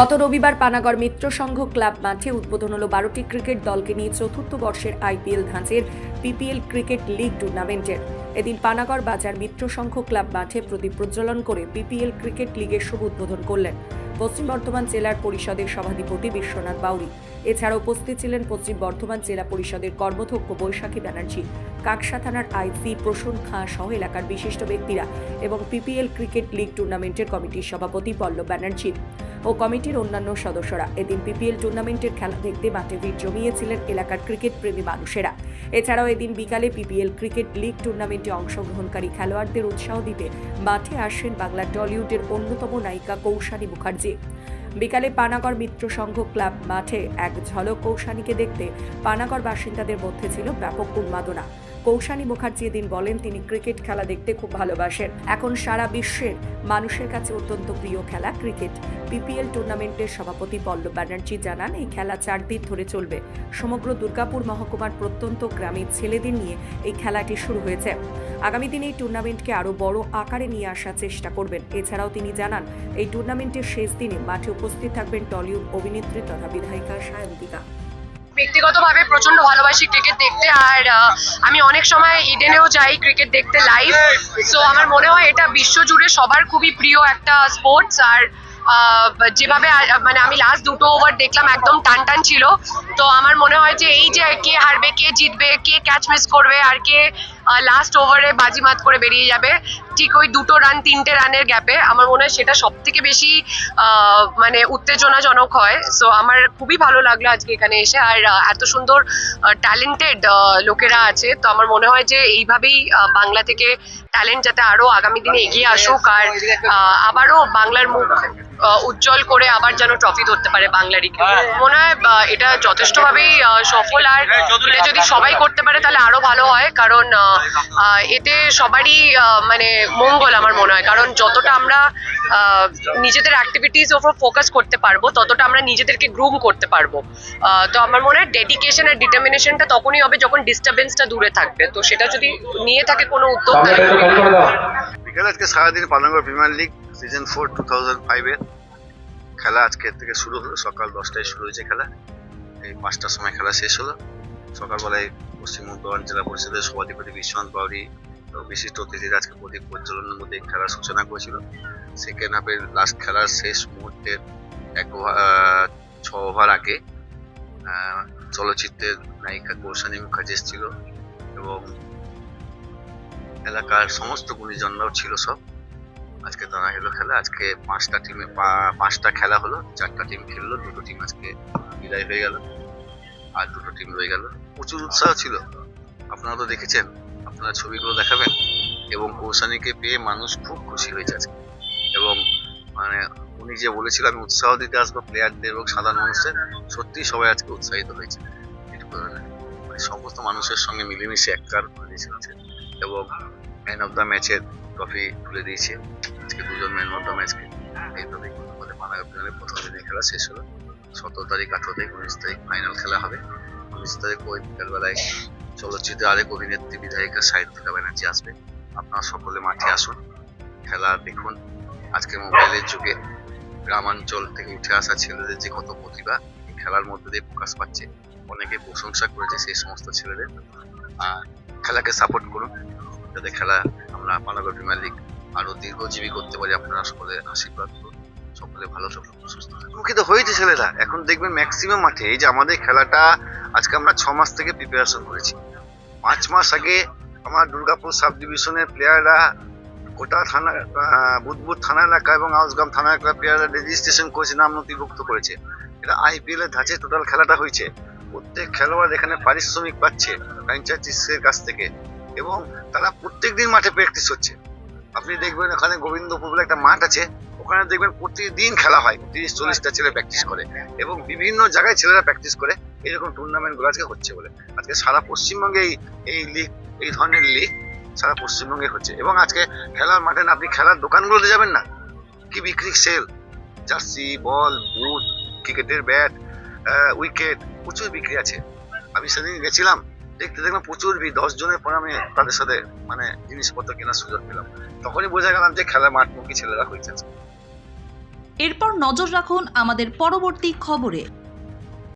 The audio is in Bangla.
গত রবিবার পানাগড় মিত্র সংঘ ক্লাব মাঠে উদ্বোধন হলো বারোটি ক্রিকেট দলকে নিয়ে চতুর্থ বর্ষের আইপিএল ধাঁচের পিপিএল ক্রিকেট লিগ টুর্নামেন্টের। এদিন পানাগড় বাজার মিত্র সংঘ ক্লাব মাঠে প্রদীপ প্রজ্বলন করে পিপিএল ক্রিকেট লিগের শুভ উদ্বোধন করলেন পশ্চিম বর্ধমান জেলার পরিষদের সভাধিপতি বিশ্বনাথ বাউরি এছাড়া উপস্থিত ছিলেন পশ্চিম বর্ধমান জেলা পরিষদের কর্মধ্যক্ষ বৈশাখী ব্যানার্জি, কাকসা থানার আইসি প্রসূন খাঁ সহ এলাকার বিশিষ্ট ব্যক্তিরা এবং পিপিএল ক্রিকেট লিগ টুর্নামেন্টের কমিটির সভাপতি পল্লব ব্যানার্জি। ও কমিটির অন্যান্য সদস্যরা। এদিন বিপিএল টুর্নামেন্টের খেলা দেখতে মাঠে ভিড় জমিয়েছিলেন এলাকার ক্রিকেট প্রেমী মানুষেরা। এছাড়াও এদিন বিকালে পিপিএল ক্রিকেট লিগ টুর্নামেন্টে অংশগ্রহণকারী খেলোয়াড়দের উৎসাহ দিতে মাঠে আসেন বাংলা টলিউডের অন্যতম নায়িকা কৌশানী মুখার্জি। বিকালে পানাগড় মিত্র সংঘ ক্লাব মাঠে এক ঝলক কৌশানীকে দেখতে পানাগড় বাসিন্দাদের মধ্যে ছিল ব্যাপক উন্মাদনা। কৌশানী মুখার্জি এদিন বলেন, তিনি ক্রিকেট খেলা দেখতে খুব ভালোবাসেন। এখন সারা বিশ্বের মানুষের কাছে অত্যন্ত প্রিয় খেলা ক্রিকেট। পিপিএল টুর্নামেন্টের সভাপতি পল্লব ব্যানার্জি জানান, এই খেলা চার দিন ধরে চলবে। সমগ্র দুর্গাপুর মহকুমার প্রত্যন্ত গ্রামের ছেলেদের নিয়ে এই খেলাটি শুরু হয়েছে। আগামী দিনে এই টুর্নামেন্টকে আরও বড় আকারে নিয়ে আসার চেষ্টা করবেন। এছাড়াও তিনি জানান, এই টুর্নামেন্টের শেষ দিনে মাঠে উপস্থিত থাকবেন টলিউড অভিনেত্রী তথা বিধায়িকা সায়ন্তিকা। ব্যক্তিগতভাবে প্রচণ্ড ভালোবাসি ক্রিকেট দেখতে আর আমি অনেক সময় ইডেনেও যাই ক্রিকেট দেখতে লাইভ সো আমার মনে হয় এটা বিশ্বজুড়ে সবার খুবই প্রিয় একটা স্পোর্টস আর যেভাবে মানে আমি লাস্ট দুটো ওভার দেখলাম, একদম টান টান ছিল। তো আমার মনে হয় যে এই যে কে হারবে, কে জিতবে, কে ক্যাচ মিস করবে, আর কে লাস্ট ওভারে বাজিমাত করে বেরিয়ে যাবে, ঠিক ওই দুটো রান তিনটে রানের গ্যাপে আমার মনে হয় সেটা সব থেকে বেশি মানে উত্তেজনাজনক হয়। সো আমার খুবই ভালো লাগল আজকে এখানে এসে, আর এত সুন্দর ট্যালেন্টেড লোকেরা আছে। তো আমার মনে হয় যে এইভাবেই বাংলা থেকে ট্যালেন্ট যাতে আরও আগামী দিনে এগিয়ে আসুক, আর আবারও বাংলার মুখ উজ্জ্বল করে আবার যেন ট্রফি ধরতে পারে বাংলারই কেউ। মনে হয় এটা যথেষ্টভাবেই সফল। আর এটা যদি সবাই করতে পারে তাহলে আরও ভালো হয়। কারণ এতে সবারই আহ, মানে মঙ্গল আমার মনে হয়। কারণ যতটা আমরা আহ, নিজেদের অ্যাক্টিভিটিস ওপর ফোকাস করতে পারব ততটা আমরা নিজেদেরকে গ্রুম করতে পারব। আহ, তো আমার মনে হয় ডেডিকেশন আর ডিটারমিনেশনটা তখনই হবে যখন ডিস্টারবেন্সটা দূরে থাকবে। তো সেটা যদি নিয়ে থাকে কোনো উদ্যোগ তাহলে আজকে সারাদিন Palangarh premier league season four two thousand ফাইভের খেলা আজকে থেকে শুরু হলো। সকাল দশটায় শুরু হয়েছে খেলা। এই পাঁচটার সময় খেলা শেষ হলো। সকালবেলায় পশ্চিম বর্ধমান জেলা পরিষদের সভাধিপতি বিশ্বনাথ বাউরি বিশিষ্ট অতিথিরা আজকে প্রদীপ প্রজ্বলনের মধ্যে খেলার সূচনা করেছিল। সেকেন্ড হাফের লাস্ট খেলার শেষ মুহূর্তের এক ছ ওভার আগে চলচ্চিত্রের নায়িকা কৌশানী মুখার্জি এসেছিল এবং এলাকার সমস্ত গুণীজনরাও ছিল সব। আজকে তারা হলো খেলা, আজকে পাঁচটা টিমে পাঁচটা খেলা হলো, চারটা টিম খেললো, দুটো টিম আজকে বিদায় হয়ে গেল, আর দুটো টিম রয়ে গেল। প্রচুর উৎসাহ ছিল। আপনারা তো দেখেছেন, আপনারা ছবিগুলো দেখাবেন, এবং কৌশানীকে পেয়ে মানুষ খুব খুশি হয়েছে আজকে। এবং মানে উনি যে বলেছিল, আমি উৎসাহ দিতে আসব প্লেয়ারদের এবং সাধারণ মানুষের সত্যি সবাই আজকে উৎসাহিত হয়েছে। মানে সমস্ত মানুষের সঙ্গে মিলেমিশে এককার করে দিয়েছিল এবং ম্যান অফ দ্য ম্যাচের ট্রফি তুলে দিয়েছে। আজকে দুজন ম্যান অফ দ্য ম্যাচকে এইভাবে আমাদের পানাগা প্লেয়ারের প্রথম দিনের খেলা শেষ হলো, সতেরো তারিখ, আঠারো তারিখ, উনিশ তারিখ ফাইনাল খেলা হবে। উনিশ তারিখ ওই বিকালবেলায় চলচ্চিত্রে আরেক অভিনেত্রী, বিধায়িকা সাহিত্যিকা ব্যানার্জি আসবে। আপনারা সকলে মাঠে আসুন, খেলা দেখুন। আজকে মোবাইলের যুগে গ্রামাঞ্চল থেকে উঠে আসা ছেলেদের যে কত প্রতিভা খেলার মধ্যে দিয়ে প্রকাশ পাচ্ছে, অনেকে প্রশংসা করেছে সেই সমস্ত ছেলেদের। আর খেলাকে সাপোর্ট করুন। যাতে খেলা আমরা পানাগড় প্রিমিয়ার লিগ আরও দীর্ঘজীবী করতে পারি আপনারা সকলে আশীর্বাদ সকলে ভালো থাকুন সুস্থ মুখিত হয়েছে ছেলেরা। এখন দেখবেন ম্যাক্সিমাম মাঠে এই যে আমাদের খেলাটা আজকে আমরা ছ মাস থেকে প্রিপারেশন করেছি। পাঁচ মাস আগে আমার দুর্গাপুর সাব ডিভিশনের প্লেয়াররা কোটা থানা আহ, বুধবুধ থানা এলাকা এবং আউসগ্রাম থানা এলাকার প্লেয়াররা রেজিস্ট্রেশন করেছে নাম নথিভুক্ত করেছে। এটা আইপিএল এর ধাঁচে টোটাল খেলাটা হয়েছে। প্রত্যেক খেলোয়াড় এখানে পারিশ্রমিক পাচ্ছে। ফ্র্যাঞ্চাইজিসের কাছ থেকে। এবং তারা প্রত্যেক দিন মাঠে প্র্যাকটিস হচ্ছে। আপনি দেখবেন ওখানে গোবিন্দপুর বলে একটা মাঠ আছে ওখানে দেখবেন প্রতিদিন খেলা হয় তিরিশ চল্লিশটা ছেলে প্র্যাকটিস করে এবং বিভিন্ন জায়গায় ছেলেরা প্র্যাকটিস করে এরকম টুর্নামেন্টগুলো আজকে হচ্ছে বলে। আজকে সারা পশ্চিমবঙ্গে এই এই লিগ এই ধরনের লিগ সারা পশ্চিমবঙ্গে হচ্ছে। এবং আজকে খেলার মাঠে না আপনি খেলার দোকানগুলোতে যাবেন না। কি বিক্রি সেল জার্সি বল বুট ক্রিকেটের ব্যাট উইকেট প্রচুর বিক্রি আছে। আমি সেদিন গেছিলাম দেখতে দেখলাম প্রচুর ভিড়, দশ জনের পরে আমি তাদের সাথে মানে জিনিসপত্র কেনার সুযোগ পেলাম। তখনই বোঝা গেলাম যে খেলার মাঠমুখী ছেলেরা হয়েছে এরপর নজর রাখুন আমাদের পরবর্তী খবরে।